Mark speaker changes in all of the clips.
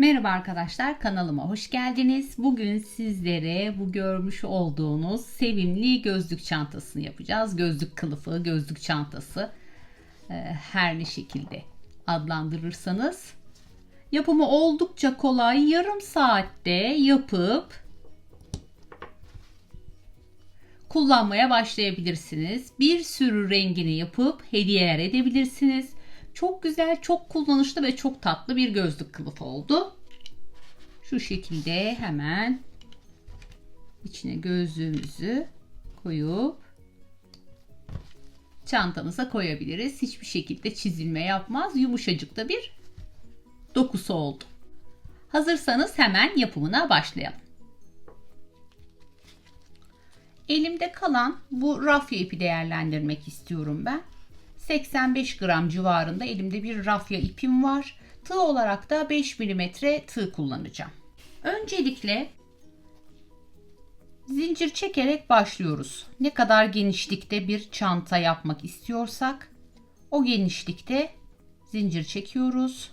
Speaker 1: Merhaba arkadaşlar kanalıma hoş geldiniz. Bugün sizlere bu görmüş olduğunuz sevimli gözlük çantasını yapacağız. Gözlük kılıfı, gözlük çantası e, her ne şekilde adlandırırsanız. Yapımı oldukça kolay. Yarım saatte yapıp kullanmaya başlayabilirsiniz. Bir sürü rengini yapıp hediyeler edebilirsiniz. Çok güzel, çok kullanışlı ve çok tatlı bir gözlük kılıfı oldu. Şu şekilde hemen içine gözlüğümüzü koyup çantamıza koyabiliriz. Hiçbir şekilde çizilme yapmaz. Yumuşacık da bir dokusu oldu. Hazırsanız hemen yapımına başlayalım. Elimde kalan bu rafya ipi değerlendirmek istiyorum ben. 85 gram civarında elimde bir rafya ipim var. Tığ olarak da 5 mm tığ kullanacağım. Öncelikle zincir çekerek başlıyoruz. Ne kadar genişlikte bir çanta yapmak istiyorsak o genişlikte zincir çekiyoruz.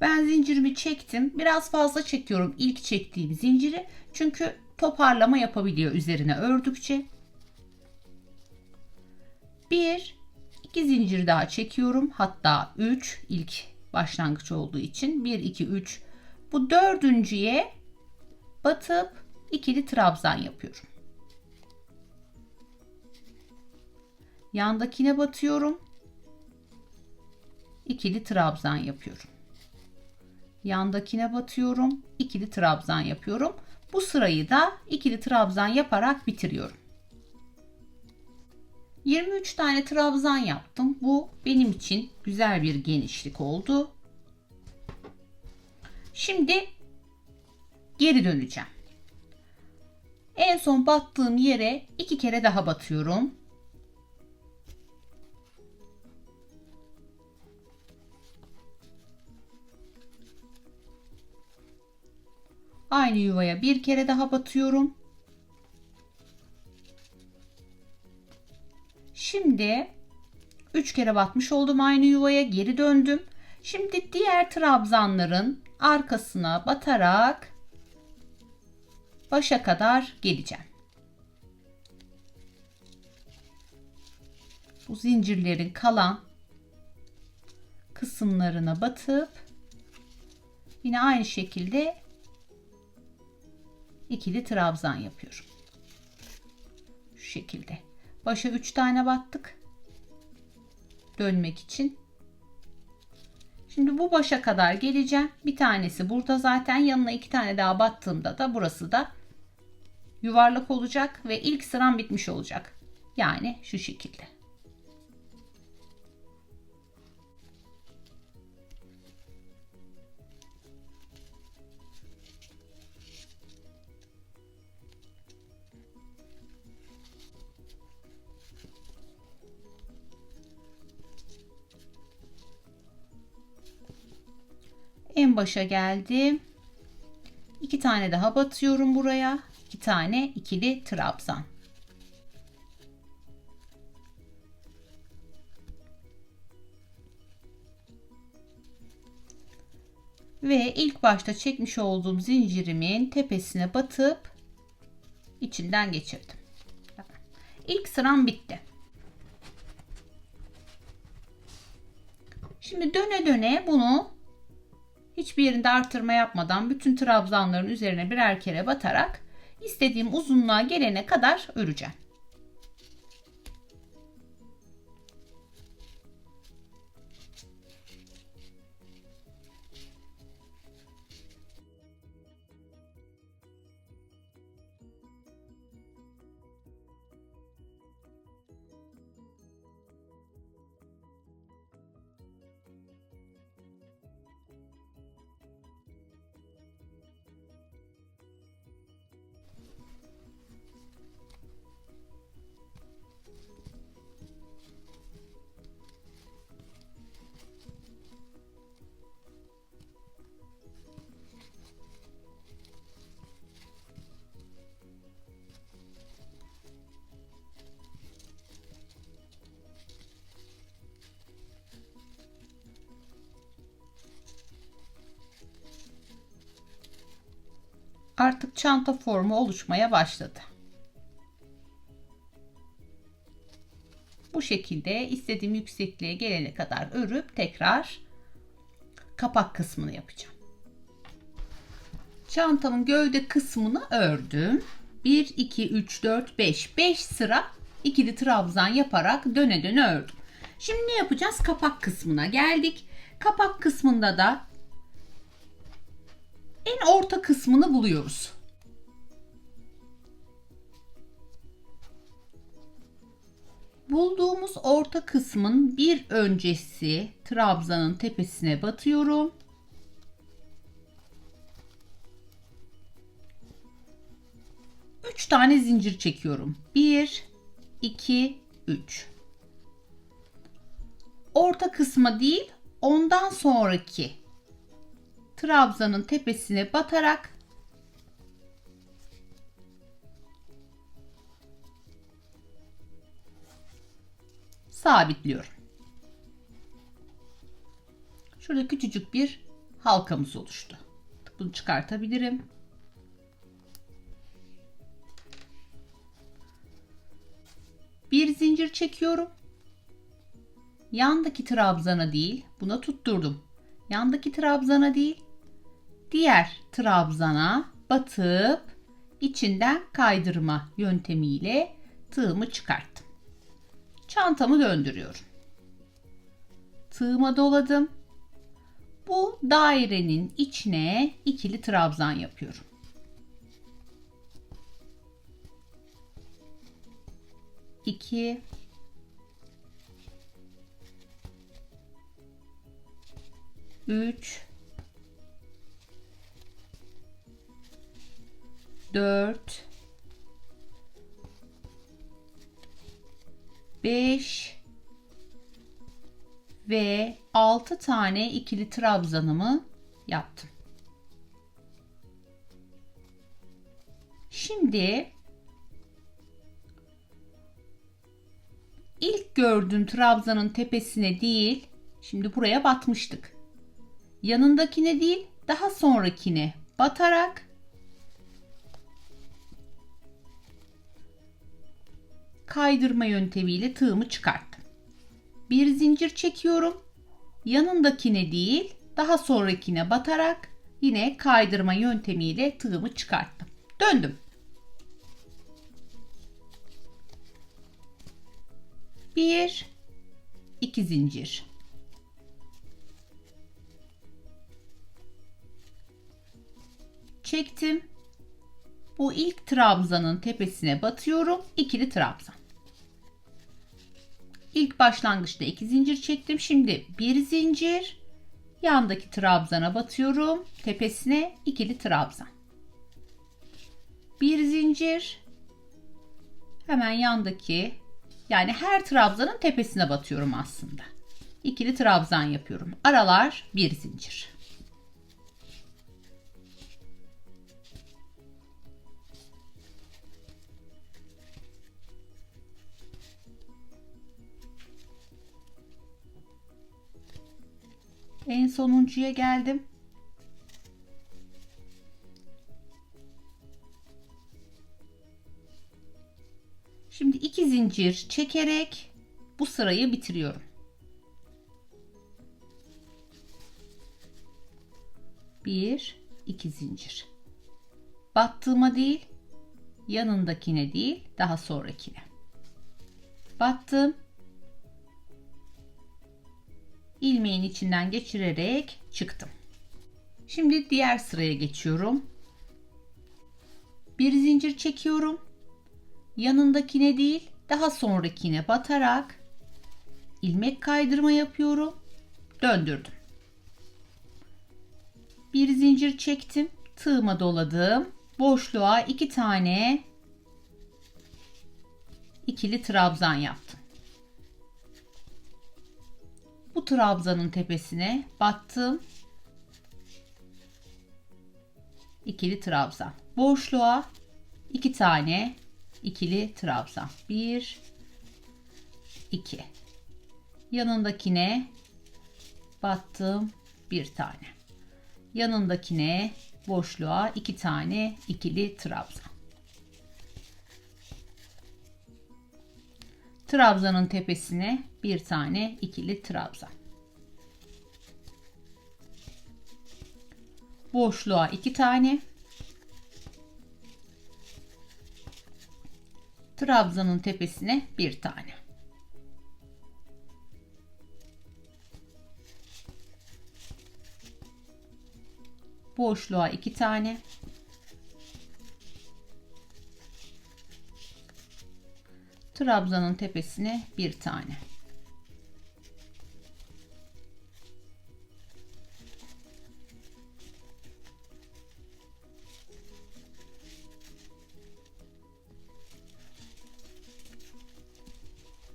Speaker 1: Ben zincirimi çektim. Biraz fazla çekiyorum ilk çektiğim zinciri. Çünkü toparlama yapabiliyor üzerine ördükçe. Bir, iki zincir daha çekiyorum. Hatta üç ilk başlangıç olduğu için. Bir, iki, üç. Bu dördüncüye batıp ikili trabzan yapıyorum. Yandakine batıyorum. İkili trabzan yapıyorum. Yandakine batıyorum. ikili trabzan yapıyorum. Bu sırayı da ikili trabzan yaparak bitiriyorum. 23 tane trabzan yaptım. Bu benim için güzel bir genişlik oldu. Şimdi geri döneceğim. En son battığım yere iki kere daha batıyorum. Aynı yuvaya bir kere daha batıyorum. Şimdi 3 kere batmış oldum aynı yuvaya geri döndüm. Şimdi diğer trabzanların arkasına batarak başa kadar geleceğim. Bu zincirlerin kalan kısımlarına batıp yine aynı şekilde ikili trabzan yapıyorum. Şu şekilde. Başa 3 tane battık. Dönmek için. Şimdi bu başa kadar geleceğim. Bir tanesi burada zaten yanına iki tane daha battığımda da burası da yuvarlak olacak ve ilk sıram bitmiş olacak. Yani şu şekilde. Başa geldim. İki tane daha batıyorum buraya. İki tane ikili trabzan. Ve ilk başta çekmiş olduğum zincirimin tepesine batıp içinden geçirdim. İlk sıram bitti. Şimdi döne döne bunu hiçbir yerinde artırma yapmadan bütün trabzanların üzerine birer kere batarak istediğim uzunluğa gelene kadar öreceğim. Artık çanta formu oluşmaya başladı. Bu şekilde istediğim yüksekliğe gelene kadar örüp tekrar kapak kısmını yapacağım. Çantamın gövde kısmını ördüm. 1, 2, 3, 4, 5. 5 sıra ikili trabzan yaparak döne döne ördüm. Şimdi ne yapacağız? Kapak kısmına geldik. Kapak kısmında da en orta kısmını buluyoruz. Bulduğumuz orta kısmın bir öncesi trabzanın tepesine batıyorum. Üç tane zincir çekiyorum. Bir, iki, üç. Orta kısma değil, ondan sonraki trabzanın tepesine batarak sabitliyorum. Şurada küçücük bir halkamız oluştu. Bunu çıkartabilirim. Bir zincir çekiyorum. Yandaki trabzana değil, buna tutturdum. Yandaki trabzana değil, diğer trabzana batıp içinden kaydırma yöntemiyle tığımı çıkarttım. Çantamı döndürüyorum. Tığıma doladım. Bu dairenin içine ikili trabzan yapıyorum. İki, üç, dört, 5 ve 6 tane ikili trabzanımı yaptım. Şimdi ilk gördüğüm trabzanın tepesine değil, şimdi buraya batmıştık. Yanındakine değil, daha sonrakine batarak kaydırma yöntemiyle tığımı çıkarttım. Bir zincir çekiyorum. Yanındakine değil, daha sonrakine batarak yine kaydırma yöntemiyle tığımı çıkarttım. Döndüm. Bir, iki zincir. Çektim. Bu ilk trabzanın tepesine batıyorum. İkili trabzan. İlk başlangıçta iki zincir çektim. Şimdi bir zincir yandaki trabzana batıyorum. Tepesine ikili trabzan. Bir zincir hemen yandaki yani her trabzanın tepesine batıyorum aslında. İkili trabzan yapıyorum. Aralar bir zincir. En sonuncuya geldim. Şimdi iki zincir çekerek bu sırayı bitiriyorum. Bir, iki zincir. Battığıma değil, yanındakine değil, daha sonrakine. Battım ilmeğin içinden geçirerek çıktım. Şimdi diğer sıraya geçiyorum. Bir zincir çekiyorum. Yanındakine değil, daha sonrakine batarak ilmek kaydırma yapıyorum. Döndürdüm. Bir zincir çektim. Tığıma doladım. Boşluğa iki tane ikili trabzan yaptım. Bu trabzanın tepesine battım. İkili trabzan. Boşluğa iki tane ikili trabzan. Bir, iki. Yanındakine battım bir tane. Yanındakine boşluğa iki tane ikili trabzan. Trabzanın tepesine bir tane ikili trabzan. Boşluğa iki tane. Trabzanın tepesine bir tane. Boşluğa iki tane. Trabzanın tepesine bir tane.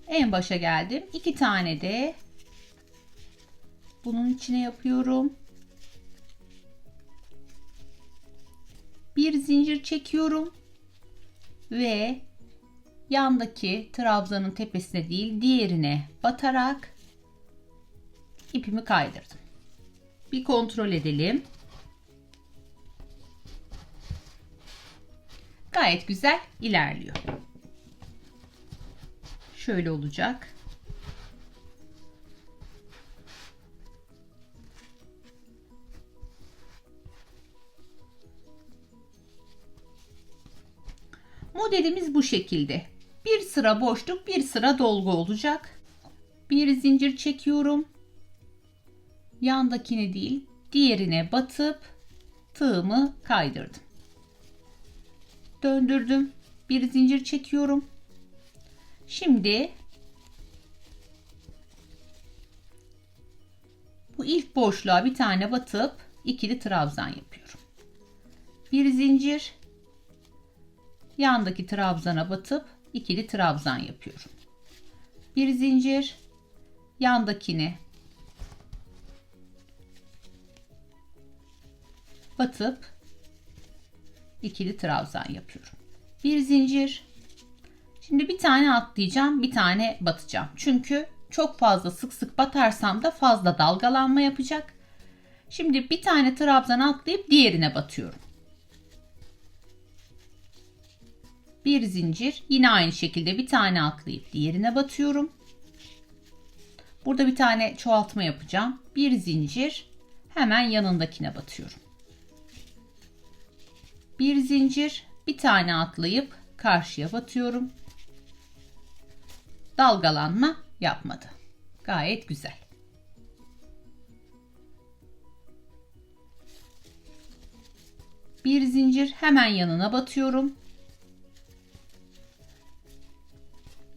Speaker 1: En başa geldim. İki tane de bunun içine yapıyorum. Bir zincir çekiyorum ve yandaki trabzanın tepesine değil diğerine batarak ipimi kaydırdım. Bir kontrol edelim. Gayet güzel ilerliyor. Şöyle olacak. Modelimiz bu şekilde. Bir sıra boşluk, bir sıra dolgu olacak. Bir zincir çekiyorum. Yandakine değil, diğerine batıp tığımı kaydırdım. Döndürdüm. Bir zincir çekiyorum. Şimdi bu ilk boşluğa bir tane batıp ikili trabzan yapıyorum. Bir zincir yandaki trabzana batıp ikili trabzan yapıyorum. Bir zincir yandakini batıp ikili trabzan yapıyorum. Bir zincir. Şimdi bir tane atlayacağım, bir tane batacağım. Çünkü çok fazla sık sık batarsam da fazla dalgalanma yapacak. Şimdi bir tane trabzan atlayıp diğerine batıyorum. Bir zincir yine aynı şekilde bir tane atlayıp diğerine batıyorum. Burada bir tane çoğaltma yapacağım. Bir zincir hemen yanındakine batıyorum. Bir zincir bir tane atlayıp karşıya batıyorum. Dalgalanma yapmadı. Gayet güzel. Bir zincir hemen yanına batıyorum.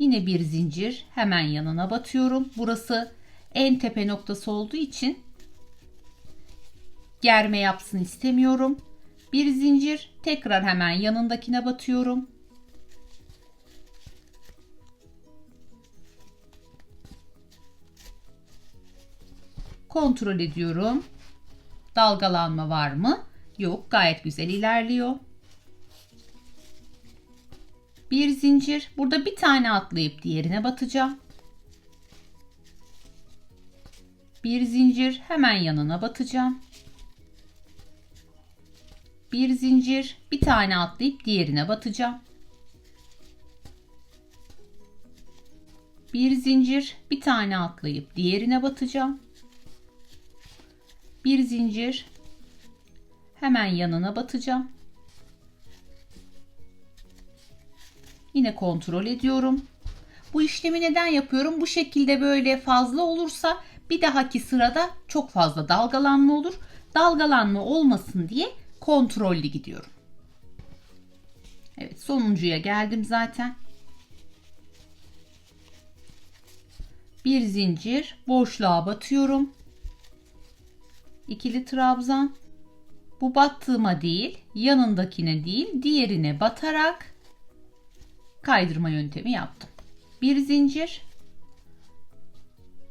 Speaker 1: Yine bir zincir hemen yanına batıyorum. Burası en tepe noktası olduğu için germe yapsın istemiyorum. Bir zincir tekrar hemen yanındakine batıyorum. Kontrol ediyorum. Dalgalanma var mı? Yok, gayet güzel ilerliyor. Bir zincir. Burada bir tane atlayıp diğerine batacağım. Bir zincir hemen yanına batacağım. Bir zincir bir tane atlayıp diğerine batacağım. Bir zincir bir tane atlayıp diğerine batacağım. Bir zincir hemen yanına batacağım. Yine kontrol ediyorum. Bu işlemi neden yapıyorum? Bu şekilde böyle fazla olursa bir dahaki sırada çok fazla dalgalanma olur. Dalgalanma olmasın diye kontrollü gidiyorum. Evet sonuncuya geldim zaten. Bir zincir boşluğa batıyorum. İkili trabzan. Bu battığıma değil yanındakine değil diğerine batarak kaydırma yöntemi yaptım. Bir zincir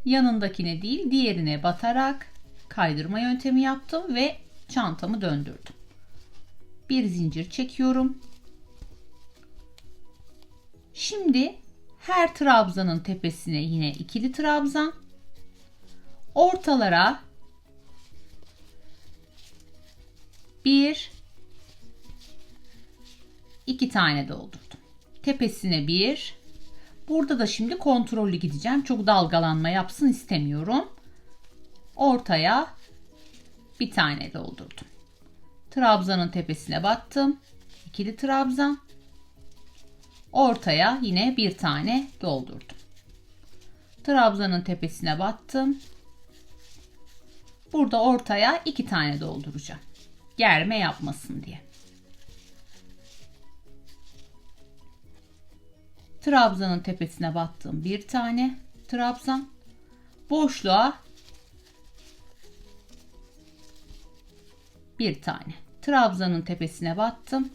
Speaker 1: yanındakine değil diğerine batarak kaydırma yöntemi yaptım ve çantamı döndürdüm. Bir zincir çekiyorum. Şimdi her trabzanın tepesine yine ikili trabzan. Ortalara Bir. iki tane doldurdum. Tepesine bir. Burada da şimdi kontrollü gideceğim. Çok dalgalanma yapsın istemiyorum. Ortaya bir tane doldurdum. Trabzanın tepesine battım. İkili trabzan. Ortaya yine bir tane doldurdum. Trabzanın tepesine battım. Burada ortaya iki tane dolduracağım. Germe yapmasın diye. Trabzanın tepesine battım. Bir tane trabzan. Boşluğa bir tane. Trabzanın tepesine battım.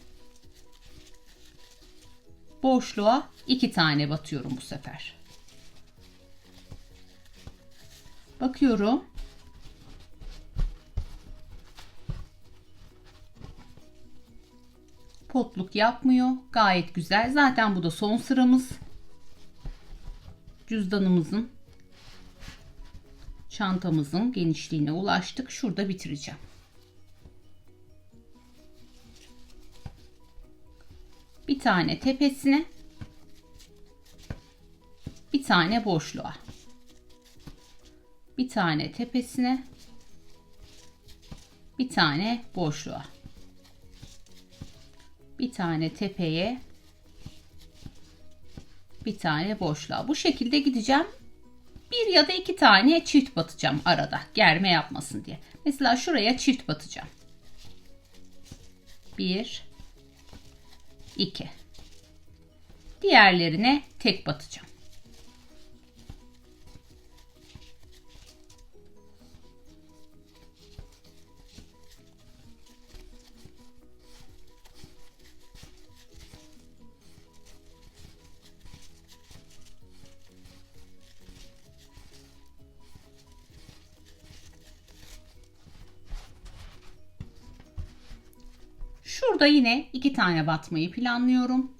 Speaker 1: Boşluğa iki tane batıyorum bu sefer. Bakıyorum. Potluk yapmıyor. Gayet güzel. Zaten bu da son sıramız. Cüzdanımızın çantamızın genişliğine ulaştık. Şurada bitireceğim. Bir tane tepesine bir tane boşluğa. Bir tane tepesine bir tane boşluğa bir tane tepeye bir tane boşluğa. Bu şekilde gideceğim. Bir ya da iki tane çift batacağım arada. Germe yapmasın diye. Mesela şuraya çift batacağım. Bir, iki. Diğerlerine tek batacağım. Şurada yine iki tane batmayı planlıyorum.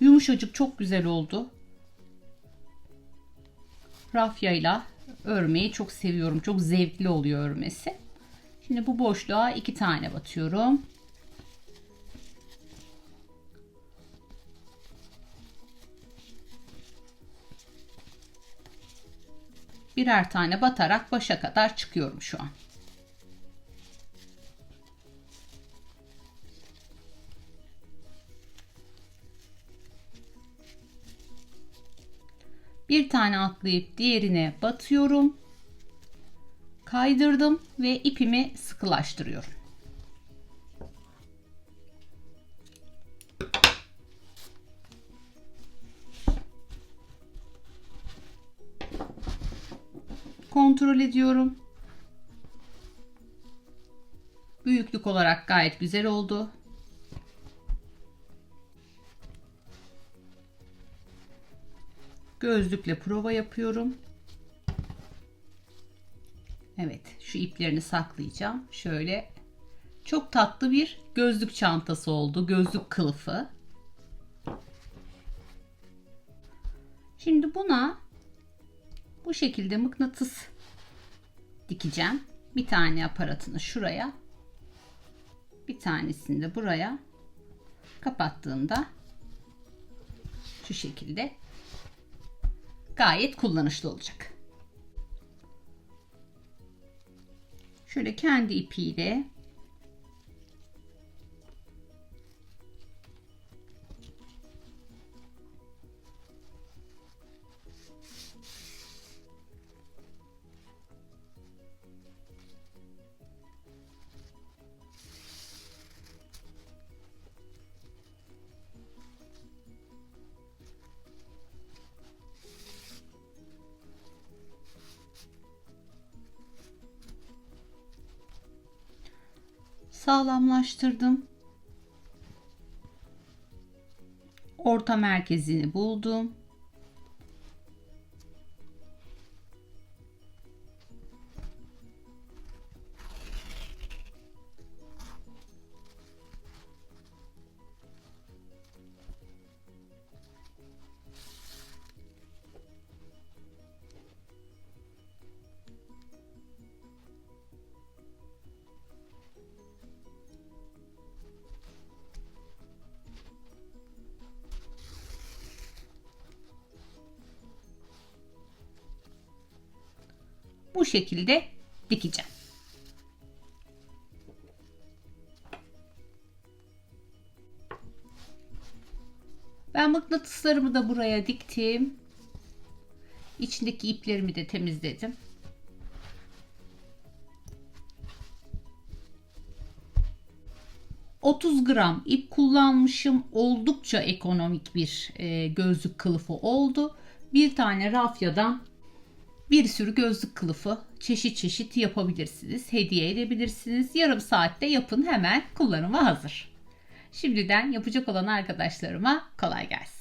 Speaker 1: Yumuşacık çok güzel oldu. Rafyayla örmeyi çok seviyorum. Çok zevkli oluyor örmesi. Şimdi bu boşluğa iki tane batıyorum. Birer tane batarak başa kadar çıkıyorum şu an. Tane atlayıp diğerine batıyorum. Kaydırdım ve ipimi sıkılaştırıyorum. Kontrol ediyorum. Büyüklük olarak gayet güzel oldu. Gözlükle prova yapıyorum. Evet şu iplerini saklayacağım. Şöyle çok tatlı bir gözlük çantası oldu. Gözlük kılıfı. Şimdi buna bu şekilde mıknatıs dikeceğim. Bir tane aparatını şuraya. Bir tanesini de buraya. Kapattığımda şu şekilde gayet kullanışlı olacak. Şöyle kendi ipiyle sağlamlaştırdım. Orta merkezini buldum. Şekilde dikeceğim. Ben mıknatıslarımı da buraya diktim. İçindeki iplerimi de temizledim. ...30 gram ip kullanmışım. Oldukça ekonomik bir e, gözlük kılıfı oldu. Bir tane rafyadan bir sürü gözlük kılıfı çeşit çeşit yapabilirsiniz. Hediye edebilirsiniz. Yarım saatte yapın hemen kullanıma hazır. Şimdiden yapacak olan arkadaşlarıma kolay gelsin.